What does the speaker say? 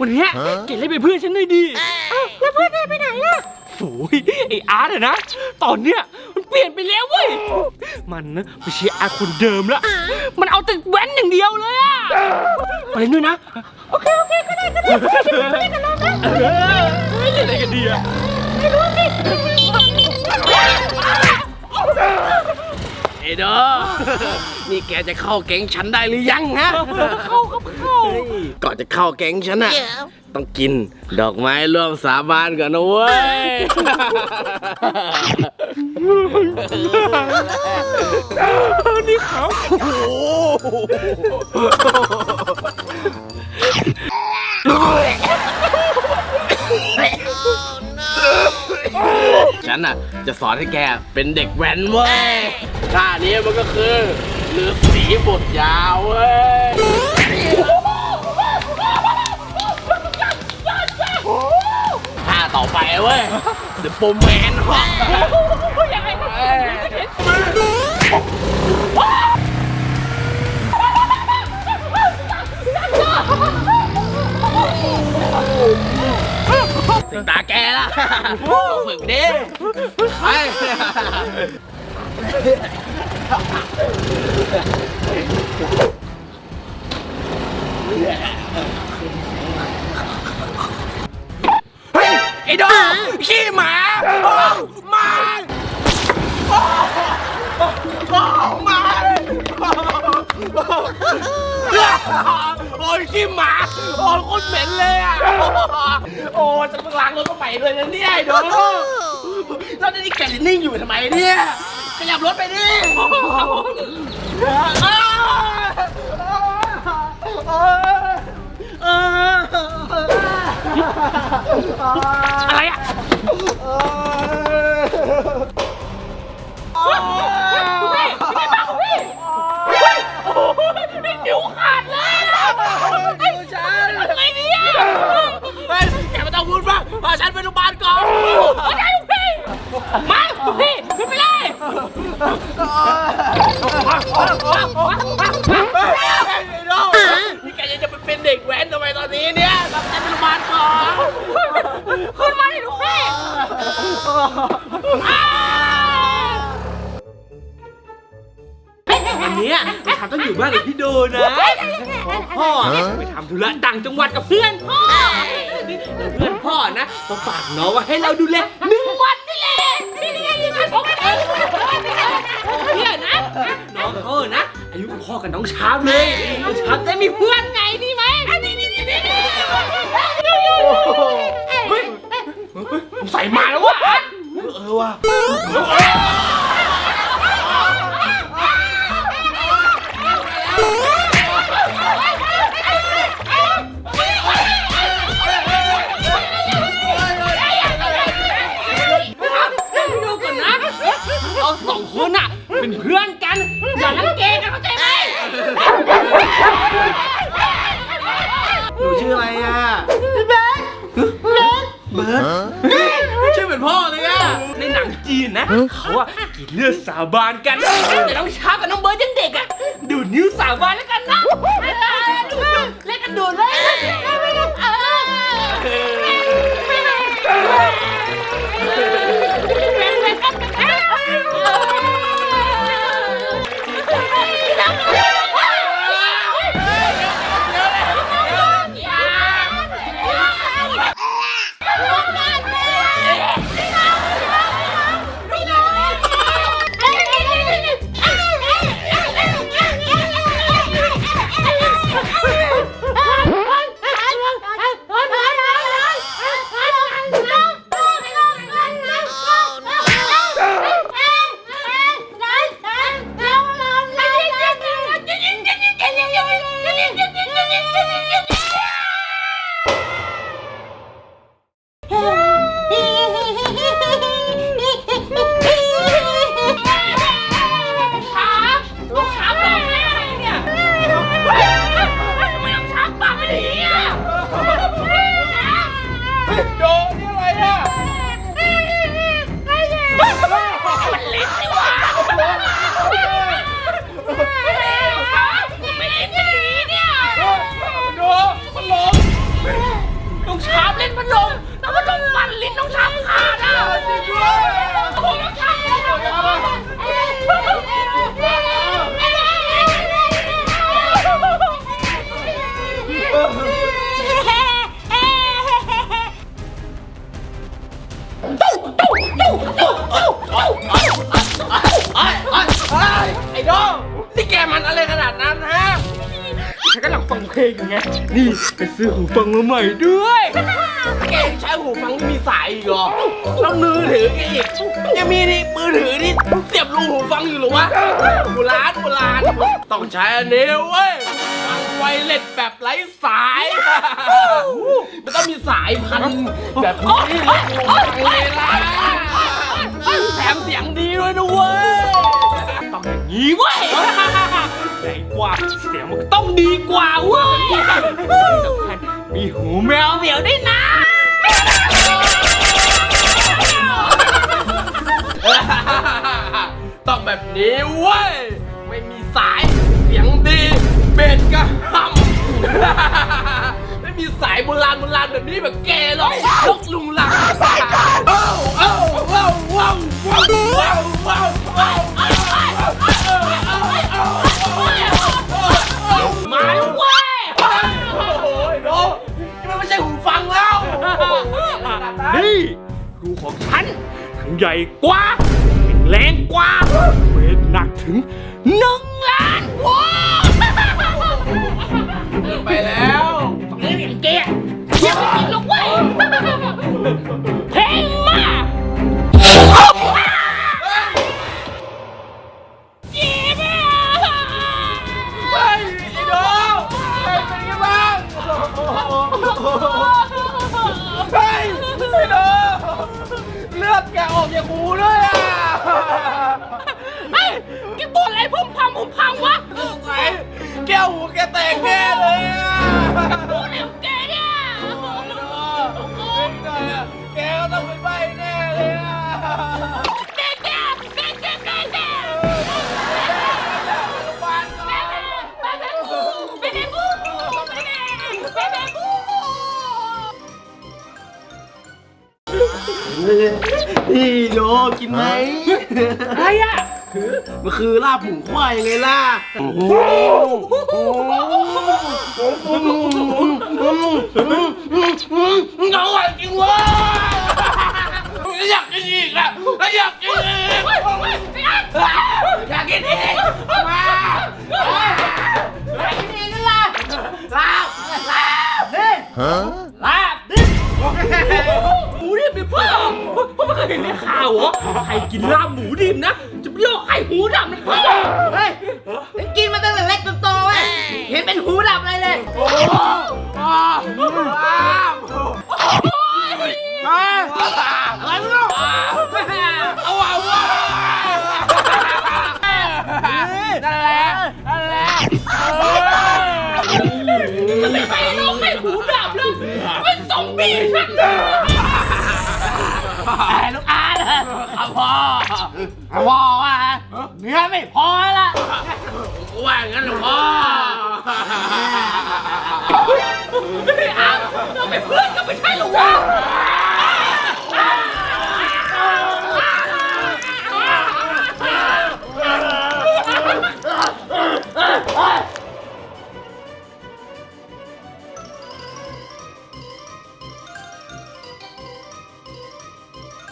วันเนี้ยแกเล่นเป็นเพื่อนฉันหน่อยดีแล้วเพื่อนนายไปไหนล่ะโอ้ยไออาร์ตอะนะ ตอนเนี้ยมันเปลี่ยนไปแล้วเว้ย มันนะไม่ใช่อาร์ตคนเดิมละมันเอาแต่แว้นอย่างเดียวเลยอะไปเล่นด้วยนะ โอเคโอเคก็ได้ก็ได้เล่นกันแล้วนะเฮ้ยเล่นอะไรกันดีอะไม่รู้สิเอเดอนี่แกจะเข้าแก๊งฉันได้หรือยังฮะ เข้าครับเข้า ก่อนจะเข้าแก๊งฉันน่ะต้องกินดอกไม้ร่วมสาบานก่อนนะเว้ยนี่เขาฉันน่ะ จะสอนให้แกเป็นเด็กแว้นเว้ยท่านี้มันก็คือฤาษีบทยาวเว้ย ต่อไปเว้ยเดอะโปรแมนฮะยังไงนะถึงตาแกละฝึกดิไป โอ้ยขี้หมา โอ้ยโคตรเหม็นเลยอะ โอ้จะต้องล้างรถก็ไปเลยนะเนี่ยไอ้ดอกแล้วนี่แกจะนิ่งอยู่ทำไมเนี่ย ขยับรถไปดิอะไรอะ ต้องพูดมากพาฉันไปโรงพยาบาลก่อนโอเคพี่มาพี่ขึ้นไปเลยนี่แกยังจะไปเป็นเด็กแว้นทำไมตอนนี้เนี่ยรับฉันไปโรงพยาบาลก่อนขึ้นมาดิลูกพี่วันนี้ไปทำต้องอยู่บ้านกับพี่โดนะเพราะพ่อไปทำธุระต่างจังหวัดกับเพื่อนพ่อ นพ่อนะมาฝากน้องไว้ให้เราดูแลหนึ่งวันนี่แหละนี่นี่ไงนี่ไงผมเนี่ยนะน้องเขานะ อายุพ่อกับน้องชามเลยน้องชามได้มีเพื่อนไงนี่ไหมนี่นี่นี่นี่เฮ้ยใส่มาแล้ววะเออว่ะ เขาอะกินเลือดสาบานกันแต่น้องช้ากับน้องเบิร์ดยังเด็กอะดูดนิ้วสาบานแล้วกัน กำลังฟังเพลงอยู่ไงนี่ไปซื้อหูฟังมาใหม่ด้วย แกยังใช้หูฟังที่มีสายอีกเหรอแล้วมือถือแกอีกยังมีนี่มือถือนี่เสียบรูหูฟังอยู่เหรอวะโบราณโบราณต้องใช้อันนี้เว้ยฟังไวเลสแบบไร้สายมันต้องมีสายพันแบบนี้เลยฟังเลยล่ะแถมเสียงดีด้วยนะเว้ยต้องอย่างนี้เว้ยใหญ่กว่า เสียงมันก็ต้องดีกว่าเว้ยที่สำคัญมีหูแมวเหมียวด้วยนะต้องแบบนี้เว้ย ไม่มีสาย เสียงดี เบสก็ห่ำไม่มีสายโบราณโบราณแบบนี้แบบแกหรอกลกลุงหลังเอ้าเอ้าเอ้าว้าวว้าวว้าวว้า นี่รูของฉันทั้งใหญ่กว่าแข็งแรงกว่าเวทหนักถึงหนึ่งล้านวาไปแล้วเอ้ยอย่างแกเยี่ยมจริงๆหรอกเว้ย ออกจากหูด้วยอะเฮ้ยแกตัวอะไรพุ่มพำพุ่มพำวะ สงสัยแก้วหูแกแตกแน่เลยอะ กินไหมอะไรอะมันคือลาบหมูควายยังไงล่ะอร่อยจริงเว้ยอยากกินอีกอะอยากกินอีกอยากกินอีกมา เห็นในข่าวเหรอใครกินลาบหมูดิบนะ จะไปโยกไข่หูดับนะเพื่อนเฮ้ยกินมาตั้งแต่เล็กจนโตเว้ยเห็นเป็นหูดับอะไรเลยโอ้โหลาบลาบอะไรไม่รู้เอาว่ะว้านั่นแหละนั่นแหละมันไม่ใช่โยกไข่หูดับเลยเป็นซอมบี้ชัดเลยไอ้ลูกอาเลยเอา พอเอาพอว่ะเนื้อไม่พอละว่างั้นเหรอพ่อไม่เอาเราเป็นเพื่อนกันไม่ใช่เหรอวะ